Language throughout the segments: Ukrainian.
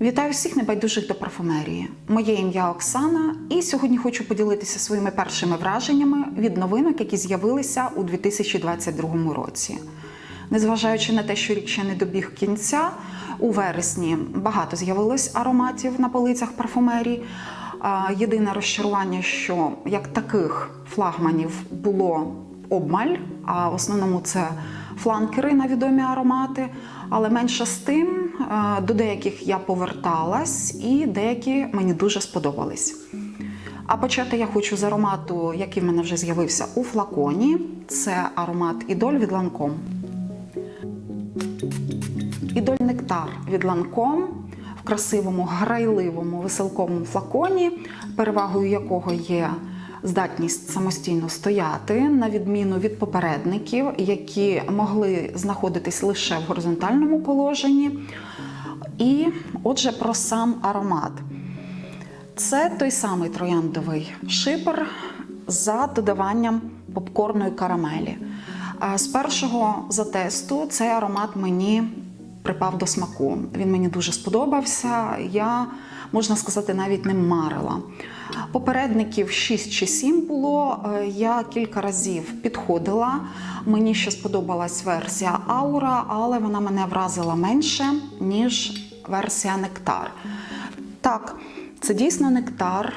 Вітаю всіх небайдужих до парфумерії. Моє ім'я Оксана, і сьогодні хочу поділитися своїми першими враженнями від новинок, які з'явилися у 2022 році. Незважаючи на те, що рік ще не добіг кінця, у вересні багато з'явилось ароматів на полицях парфумерії. Єдине розчарування, що як таких флагманів було обмаль, а в основному це фланкери на відомі аромати. Але менше з тим, до деяких я поверталась, і деякі мені дуже сподобались. А почати я хочу з аромату, який в мене вже з'явився у флаконі. Це аромат Ідоль від Ланком. Ідоль Нектар від Ланком в красивому, грайливому, веселковому флаконі, перевагою якого є здатність самостійно стояти, на відміну від попередників, які могли знаходитись лише в горизонтальному положенні. І отже, про сам аромат. Це той самий трояндовий шипер за додаванням попкорної карамелі. З першого затесту цей аромат мені припав до смаку. Він мені дуже сподобався. Я, можна сказати, навіть не марила. Попередників 6 чи 7 було. Е, Я кілька разів підходила. Мені ще сподобалась версія Аура, але вона мене вразила менше, ніж версія Нектар. Так, це дійсно нектар,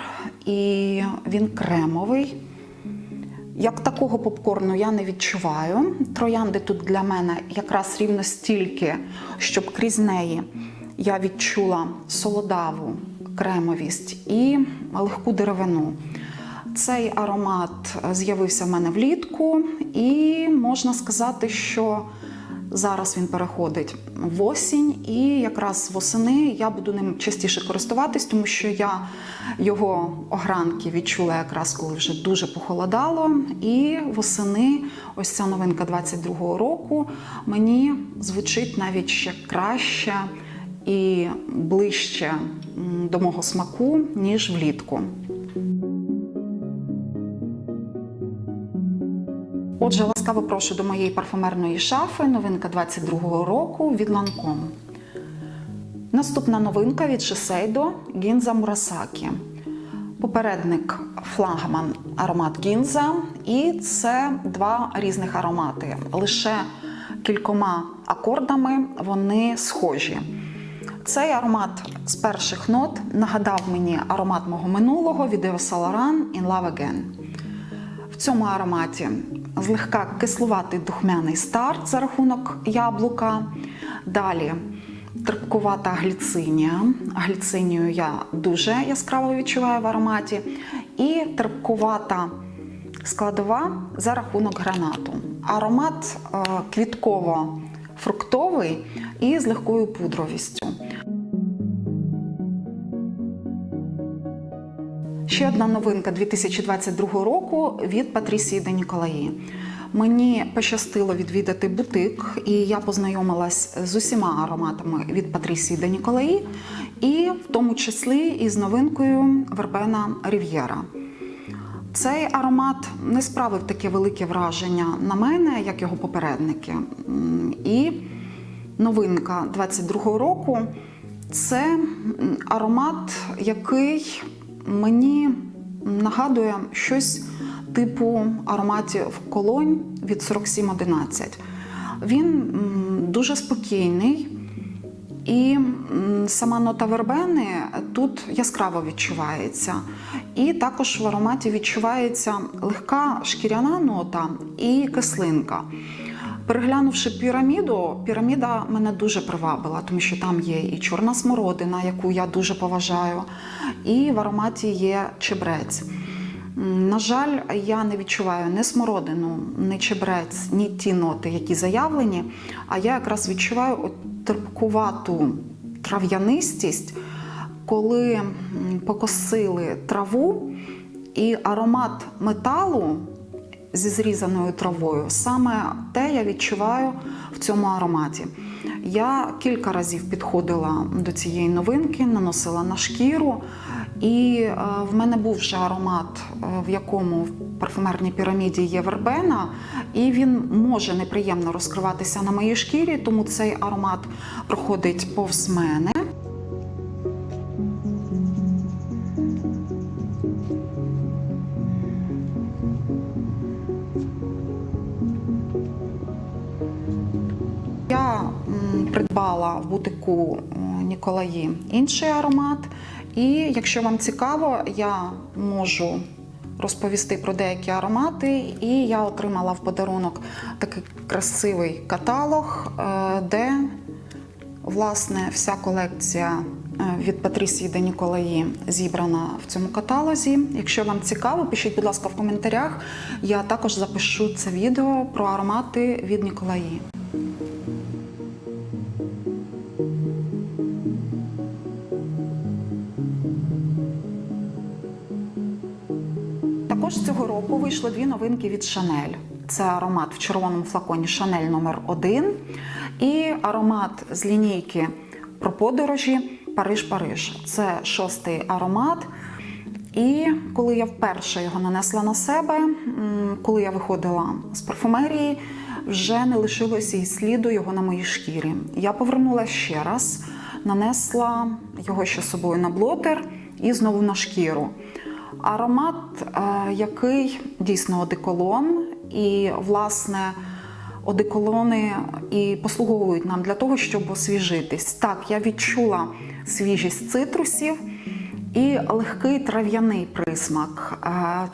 і він кремовий. Як такого попкорну я не відчуваю. Троянди тут для мене якраз рівно стільки, щоб крізь неї я відчула солодаву кремовість і легку деревину. Цей аромат з'явився в мене влітку, і можна сказати, що зараз він переходить в осінь, і якраз восени я буду ним частіше користуватись, тому що я його огранки відчула якраз коли вже дуже похолодало. І восени, ось ця новинка 22-го року, мені звучить навіть ще краще і ближче до мого смаку, ніж влітку. Отже, ласкаво прошу до моєї парфумерної шафи. Новинка 22-го року від Lancome. Наступна новинка від Shiseido Гінза Мурасакі. Попередник флагман аромат Гінза, і це два різних аромати. Лише кількома акордами вони схожі. Цей аромат з перших нот нагадав мені аромат мого минулого від Yves In Love Again. В цьому ароматі злегка кислуватий духмяний старт за рахунок яблука. Далі терпкувата гліцинія. Гліцинію я дуже яскраво відчуваю в ароматі. І терпкувата складова за рахунок гранату. Аромат е, квітково-фруктовий і з легкою пудровістю. Ще одна новинка 2022 року від Патрісії Де Ніколаї. Мені пощастило відвідати бутик, і я познайомилась з усіма ароматами від Патрісії Де Ніколаї, і в тому числі із новинкою Вербена Рів'єра. Цей аромат не справив таке велике враження на мене, як його попередники. І новинка 22-го року це аромат, який мені нагадує щось типу ароматів колонь від 4711. Він дуже спокійний. І сама нота вербени тут яскраво відчувається. І також в ароматі відчувається легка шкіряна нота і кислинка. Переглянувши піраміду, піраміда мене дуже привабила, тому що там є і чорна смородина, яку я дуже поважаю, і в ароматі є чебрець. На жаль, я не відчуваю ні смородину, ні чебрець, ні ті ноти, які заявлені. А я якраз відчуваю терпкувату трав'янистість, коли покосили траву і аромат металу зі зрізаною травою. Саме те я відчуваю в цьому ароматі. Я кілька разів підходила до цієї новинки, наносила на шкіру, і е, в мене був вже аромат, е, в якому в парфумерній піраміді є вербена, і він може неприємно розкриватися на моїй шкірі, тому цей аромат проходить повз мене. Придбала в бутику Ніколаї інший аромат. І якщо вам цікаво, я можу розповісти про деякі аромати. І я отримала в подарунок такий красивий каталог, е, де власне вся колекція е, від Патрісії де Ніколаї зібрана в цьому каталозі. Якщо вам цікаво, пишіть, будь ласка, в коментарях. Я також запишу це відео про аромати від Ніколаї. Року вийшло дві новинки від Chanel. Це аромат в червоному флаконі Chanel номер 1 і аромат з лінійки про подорожі Париж-Париж. Це шостий аромат. І коли я вперше його нанесла на себе, коли я виходила з парфумерії, вже не лишилося і сліду його на моїй шкірі. Я повернула ще раз, нанесла його ще собою на блотер і знову на шкіру. Аромат, е, який дійсно одеколон, і, власне, одеколони і послуговують нам для того, щоб освіжитись. Так, я відчула свіжість цитрусів і легкий трав'яний присмак. Е,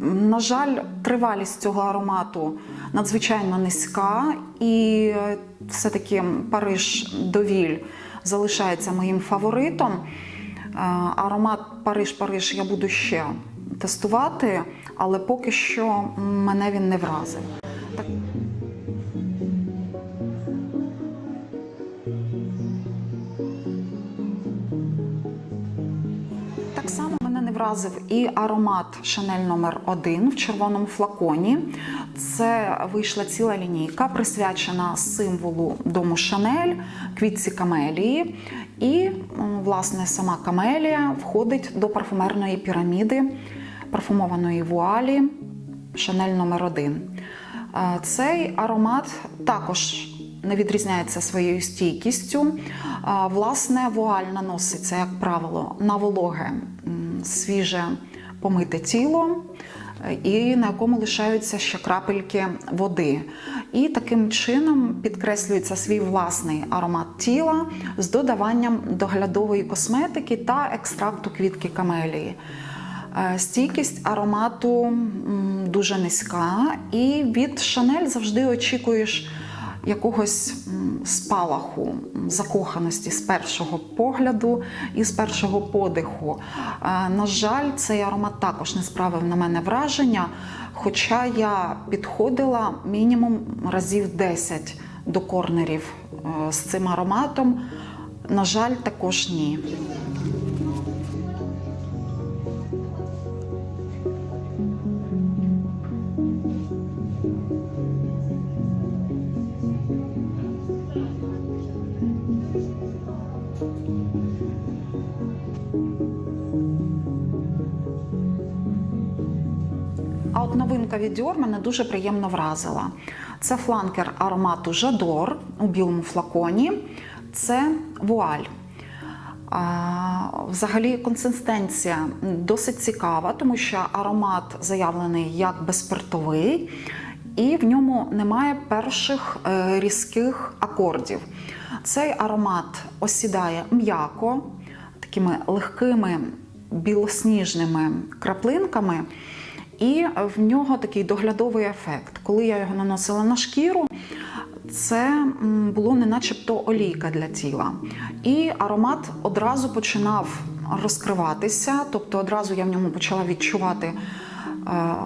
На жаль, тривалість цього аромату надзвичайно низька, і е, все-таки Париж Довіль залишається моїм фаворитом. Е, Аромат Париж-Париж я буду ще тестувати, але поки що мене він не вразив. Вразив і аромат Chanel номер 1 в червоному флаконі. Це вийшла ціла лінійка, присвячена символу дому Chanel, квітці камелії. І, власне, сама камелія входить до парфумерної піраміди парфумованої вуалі Chanel номер 1 Е, Цей аромат також не відрізняється своєю стійкістю. Власне, вуаль наноситься, як правило, на вологе свіже помите тіло. е, І на якому лишаються ще крапельки води. І таким чином підкреслюється свій власний аромат тіла з додаванням доглядової косметики та екстракту квітки камелії. Е, Стійкість аромату дуже низька, і від Шанель завжди очікуєш якогось спалаху, закоханості з першого погляду і з першого подиху. На жаль, цей аромат також не справив на мене враження, хоча я підходила мінімум разів 10 до корнерів е, з цим ароматом. На жаль, також ні. Dior мене дуже приємно вразила. Це фланкер аромату Жадор у білому флаконі. Це вуаль. А, Взагалі консистенція досить цікава, тому що аромат заявлений як безспиртовий, і в ньому немає перших е, різких акордів. Цей аромат осідає м'яко, такими легкими білосніжними краплинками. І в нього такий доглядовий ефект. Коли я його наносила на шкіру, це було не начебто олійка для тіла. І аромат одразу починав розкриватися, тобто одразу я в ньому почала відчувати е,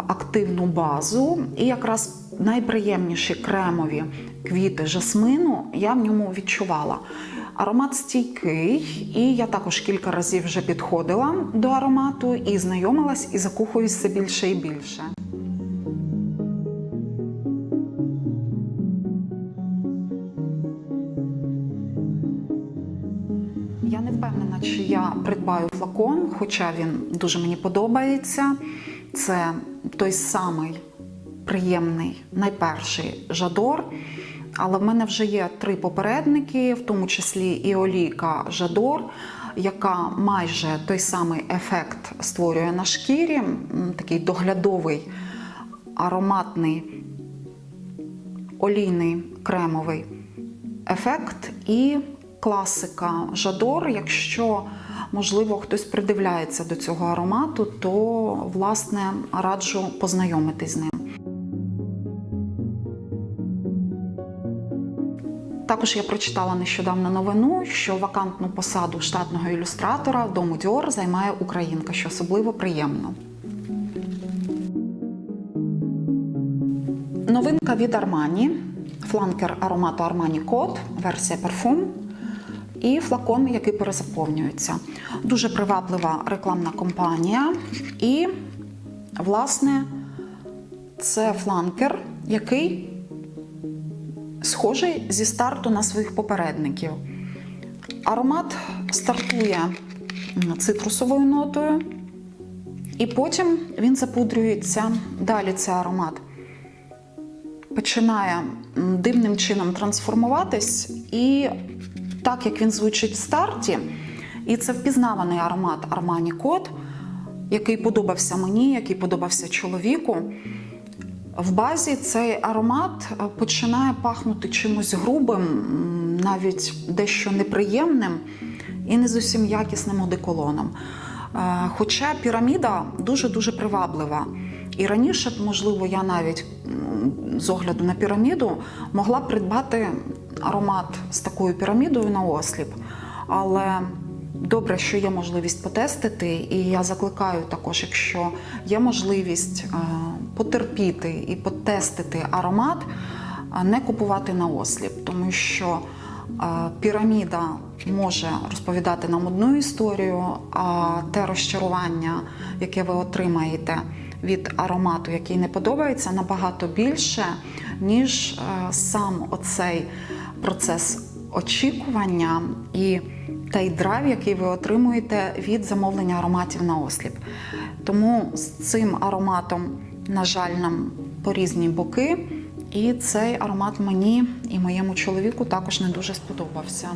активну базу. І якраз найприємніші кремові квіти жасмину я в ньому відчувала. Аромат стійкий, і я також кілька разів вже підходила до аромату і знайомилась і закохуюсь все більше і більше. Я не впевнена, чи я придбаю флакон, хоча він дуже мені подобається. Це той самий приємний, найперший жадор. Але в мене вже є три попередники, в тому числі і олійка Жадор, яка майже той самий ефект створює на шкірі, такий доглядовий, ароматний, олійний кремовий ефект і класика Жадор. Якщо можливо хтось придивляється до цього аромату, то власне раджу познайомитись з ним. Також я прочитала нещодавно новину, що вакантну посаду штатного ілюстратора в дому Діор займає українка, що особливо приємно. Новинка від Armani, фланкер аромату Armani Code, версія парфум і флакон, який перезаповнюється. Дуже приваблива рекламна кампанія. І, власне, це фланкер, який схожий зі старту на своїх попередників. Аромат стартує цитрусовою нотою, і потім він запудрюється. Далі цей аромат починає дивним чином трансформуватись, і так як він звучить в старті, і це впізнаваний аромат Armani Code, який подобався мені, який подобався чоловіку. В базі цей аромат е, починає пахнути чимось грубим, навіть дещо неприємним і не зовсім якісним одеколоном. Е, Хоча піраміда дуже-дуже приваблива. І раніше, можливо, я навіть з огляду на піраміду могла придбати аромат з такою пірамідою на осліп. Але добре, що є можливість потестити, і я закликаю також, якщо є можливість е, потерпіти і потестити аромат, не купувати на осліп, тому що е, піраміда може розповідати нам одну історію, а те розчарування, яке ви отримаєте від аромату, який не подобається, набагато більше, ніж е, сам оцей процес очікування і той драйв, який ви отримуєте від замовлення ароматів на осліп. Тому з цим ароматом, на жаль, нам по різні боки. І цей аромат мені і моєму чоловіку також не дуже сподобався.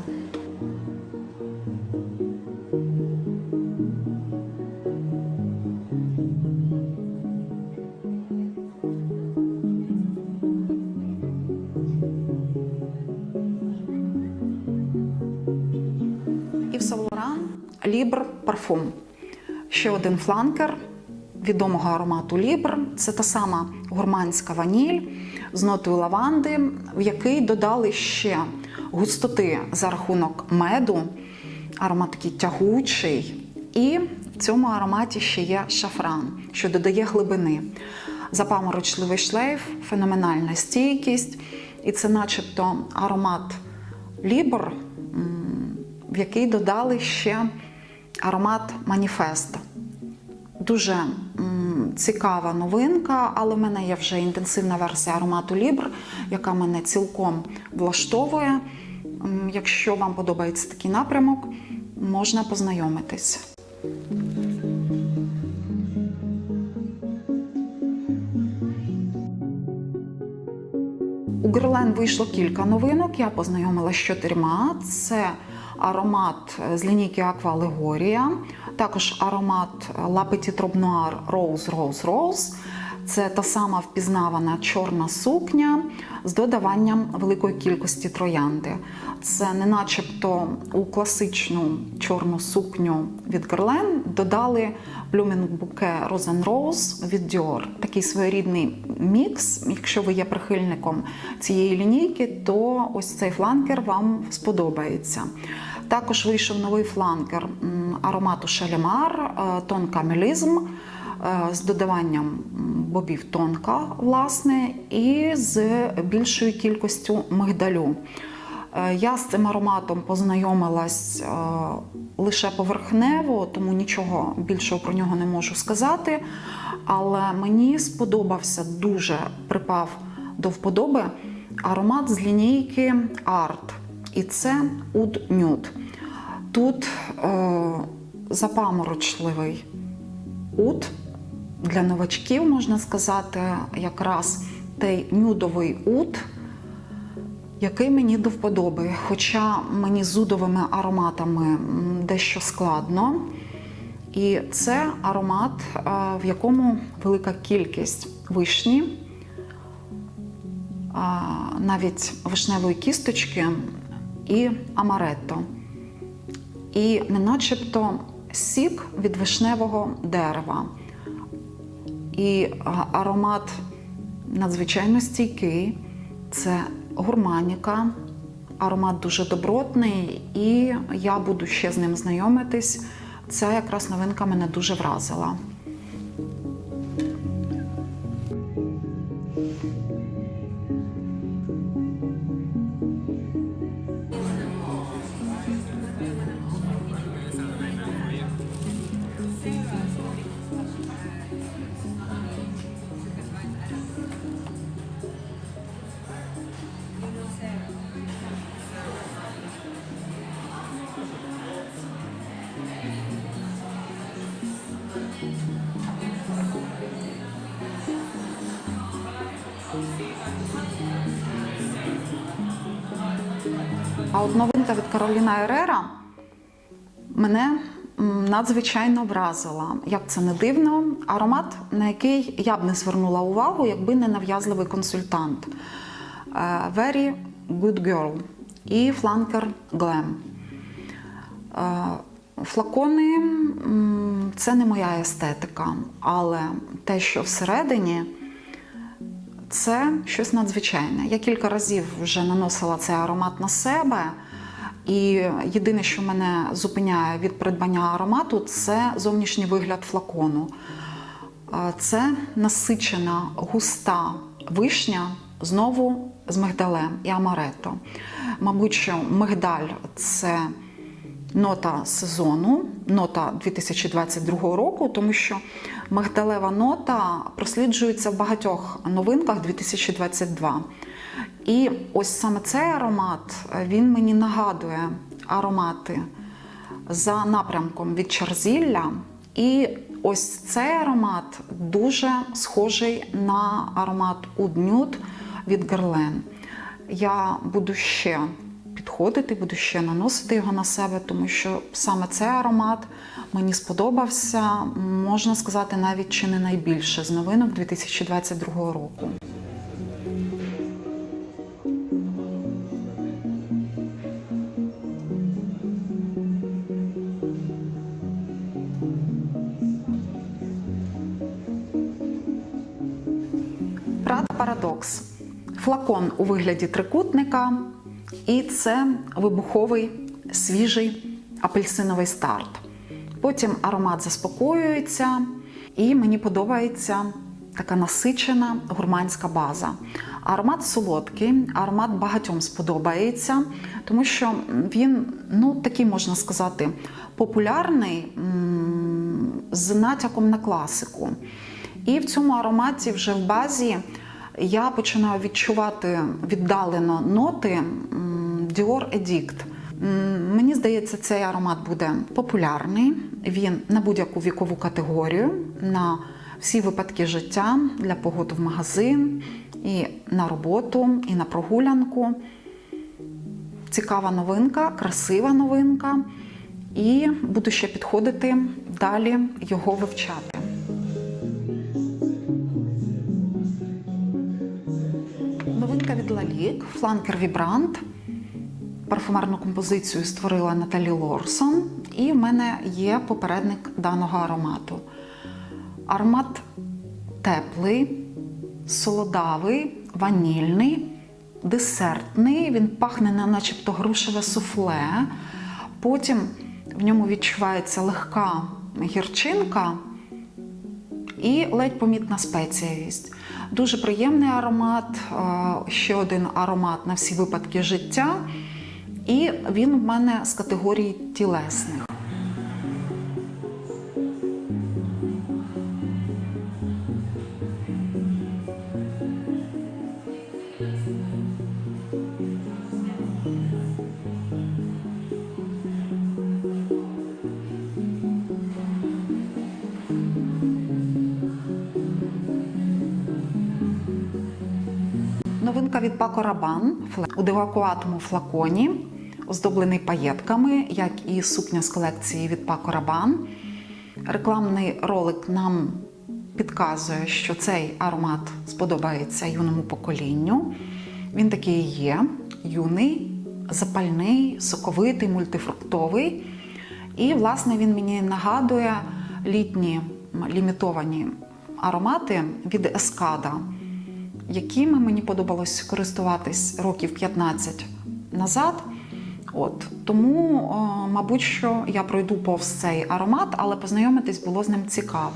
Saint Лібр парфум. Ще один фланкер відомого аромату Лібр. Це та сама гурманська ваніль з нотою лаванди, в який додали ще густоти за рахунок меду. Аромат такий тягучий. І в цьому ароматі ще є шафран, що додає глибини. Запаморочливий шлейф, феноменальна стійкість. І це, начебто, аромат Лібр, в який додали ще аромат Маніфест. Дуже цікава новинка, але в мене є вже інтенсивна версія аромату Лібр, яка мене цілком влаштовує. Якщо вам подобається такий напрямок, можна познайомитись. У Герлен вийшло кілька новинок. Я познайомилася з чотирма. Це аромат з лінійки Аква Алегорія, також аромат La Petite Robe Noir Rose Rose Rose. Це та сама впізнавана чорна сукня з додаванням великої кількості троянди. Це не начебто у класичну чорну сукню від Guerlain додали Blooming Bouquet Rose від Dior. Такий своєрідний мікс. Якщо ви є прихильником цієї лінійки, то ось цей фланкер вам сподобається. Також вийшов новий фланкер аромату Шалімар Тон Камелізм з додаванням бобів тонка, власне, і з більшою кількістю мигдалю. Е, Я з цим ароматом познайомилась е, лише поверхнево, тому нічого більшого про нього не можу сказати. Але мені сподобався дуже припав до вподоби аромат з лінійки Art. І це Oud Nude. Тут е, запаморочливий уд для новачків, можна сказати, якраз той нюдовий уд, який мені до вподоби. Хоча мені з удовими ароматами дещо складно. І це аромат, е, в якому велика кількість вишні, навіть вишневої кісточки, і амаретто. І не начебто сік від вишневого дерева. І аромат надзвичайно стійкий. Це гурманіка, аромат дуже добротний, і я буду ще з ним знайомитись. Ця якраз новинка мене дуже вразила. А от новинка від Кароліна Ерера мене надзвичайно вразила. Як це не дивно, аромат, на який я б не звернула увагу, якби не нав'язливий консультант. Е, Very Good Girl і Flanker Glam. Е, Флакони це не моя естетика, але те, що всередині, це щось надзвичайне. Я кілька разів вже наносила цей аромат на себе, і єдине, що мене зупиняє від придбання аромату, це зовнішній вигляд флакону. Це насичена, густа вишня знову з мигдалем і амарето. Мабуть, що мигдаль це нота сезону, нота 2022 року, тому що мигдалева нота просліджується в багатьох новинках 2022. І ось саме цей аромат він мені нагадує аромати за напрямком від Чарзілля. І ось цей аромат дуже схожий на аромат Nude від Guerlain. Я буду ще підходити, буду ще наносити його на себе, тому що саме цей аромат мені сподобався, можна сказати, навіть чи не найбільше з новинок 2022 року. Парадокс. Флакон у вигляді трикутника, і це вибуховий свіжий апельсиновий старт. Потім аромат заспокоюється, і мені подобається така насичена гурманська база. Аромат солодкий, аромат багатьом сподобається, тому що він, ну такий можна сказати, популярний з натяком на класику. І в цьому ароматі вже в базі я починаю відчувати віддалено ноти Dior Edict. Мені здається, цей аромат буде популярний. Він на будь-яку вікову категорію, на всі випадки життя для погоди в магазин, і на роботу, і на прогулянку. Цікава новинка, красива новинка. І буду ще підходити далі його вивчати. Новинка від Лалік, фланкер Вібрант. Парфумерну композицію створила Наталі Лорсон, і в мене є попередник даного аромату. Аромат теплий, солодавий, ванільний, десертний. Він пахне на начебто грушеве суфле. Потім в ньому відчувається легка гірчинка і ледь помітна спеціявість. Дуже приємний аромат, е, ще один аромат на всі випадки життя. І він в мене з категорії тілесних. Новинка від Rabanne у девакуватому флаконі, оздоблений паєтками, як і сукня з колекції від Paco Rabanne. Рекламний ролик нам підказує, що цей аромат сподобається юному поколінню. Він такий є, юний, запальний, соковитий, мультифруктовий. І, власне, він мені нагадує літні лімітовані аромати від Ескада, якими мені подобалось користуватись років 15 назад. От тому, мабуть, що я пройду повз цей аромат, але познайомитись було з ним цікаво.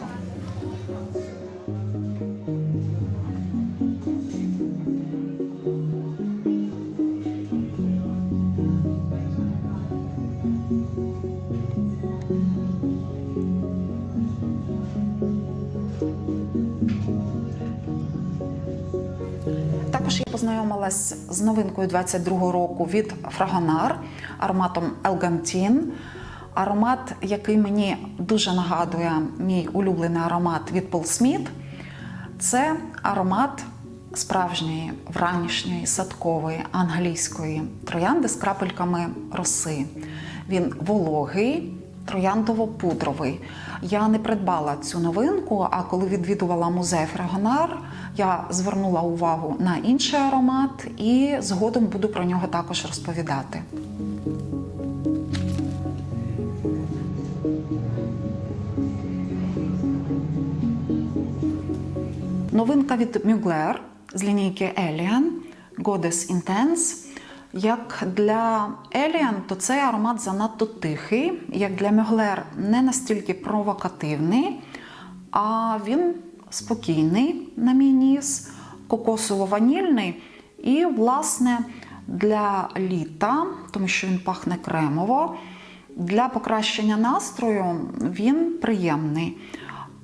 Познайомилась з новинкою 22-го року від Фрагонар ароматом Елгантін. Аромат, який мені дуже нагадує мій улюблений аромат від Paul Smith. Це аромат справжньої вранішньої садкової англійської троянди з крапельками роси. Він вологий, трояндово-пудровий. Я не придбала цю новинку, а коли відвідувала музей Фрагонар, я звернула увагу на інший аромат і згодом буду про нього також розповідати. Новинка від Mugler з лінійки Alien Goddess Intense. Як для Alien, то цей аромат занадто тихий, як для Mugler не настільки провокативний, а він спокійний, на мій ніс, кокосово-ванільний. І, власне, для літа, тому що він пахне кремово, для покращення настрою він приємний.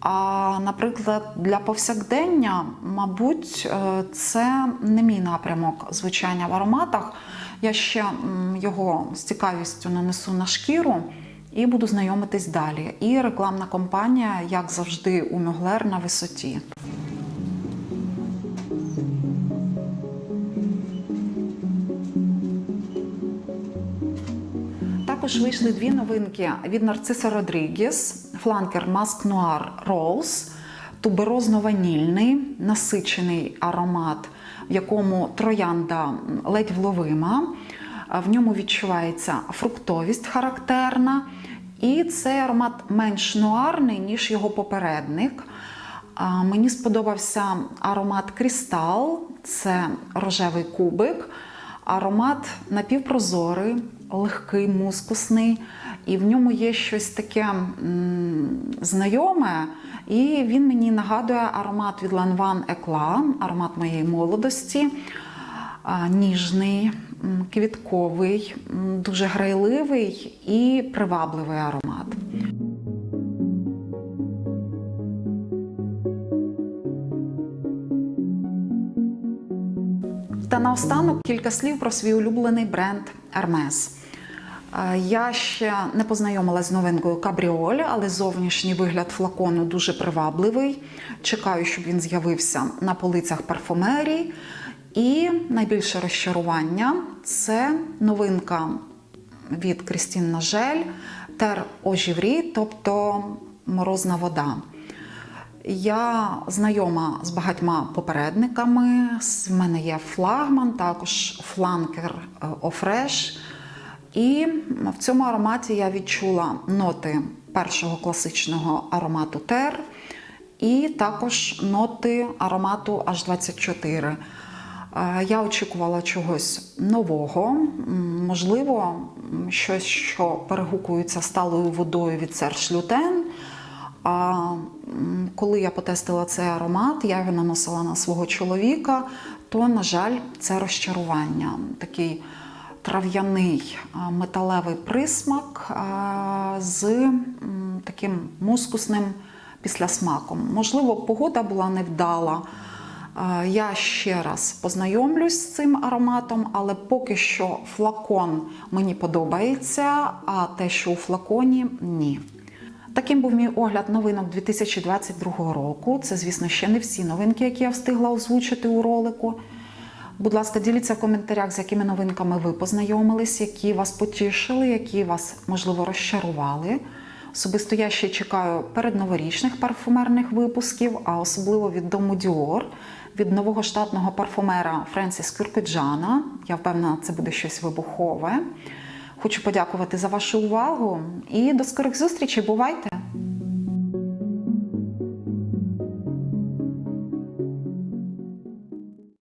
А, наприклад, для повсякдення, мабуть, е, це не мій напрямок звучання в ароматах. Я ще його з цікавістю нанесу на шкіру і буду знайомитись далі. І рекламна кампанія, як завжди, у Мюглер на висоті. Також вийшли дві новинки від Нарциса Родрігес, фланкер Маск Нуар Роуз, туберозно-ванільний, насичений аромат, в якому троянда ледь вловима. В ньому відчувається фруктовість характерна, і цей аромат менш нуарний, ніж його попередник. Мені сподобався аромат Крістал, це рожевий кубик. Аромат напівпрозорий, легкий, мускусний, і в ньому є щось таке знайоме. І він мені нагадує аромат від Lanvin Eclat, аромат моєї молодості. Ніжний, квітковий, дуже грайливий і привабливий аромат. Та наостанок кілька слів про свій улюблений бренд Hermes. Я ще не познайомилася з новинкою Кабріоль, але зовнішній вигляд флакону дуже привабливий. Чекаю, щоб він з'явився на полицях парфумерії. І найбільше розчарування це новинка від Крістін Нажель Тер Ожіврі, тобто морозна вода. Я знайома з багатьма попередниками. В мене є флагман, також фланкер е, Офреш. І в цьому ароматі я відчула ноти першого класичного аромату Тер і також ноти аромату H24. Е, Я очікувала чогось нового, можливо, щось, що перегукується сталою водою від Serge Lutен. А коли я потестила цей аромат, я його наносила на свого чоловіка, то, на жаль, це розчарування. Такий трав'яний металевий присмак з таким мускусним післясмаком. Можливо, погода була невдала. Я ще раз познайомлюсь з цим ароматом, але поки що флакон мені подобається, а те, що у флаконі ні. Таким був мій огляд новинок 2022 року. Це, звісно, ще не всі новинки, які я встигла озвучити у ролику. Будь ласка, діліться в коментарях, з якими новинками ви познайомились, які вас потішили, які вас, можливо, розчарували. Особисто я ще чекаю передноворічних парфумерних випусків, а особливо від дому Dior, від нового штатного парфумера Френсіс Кюркеджана. Я впевнена, це буде щось вибухове. Хочу подякувати за вашу увагу і до скорих зустрічей. Бувайте!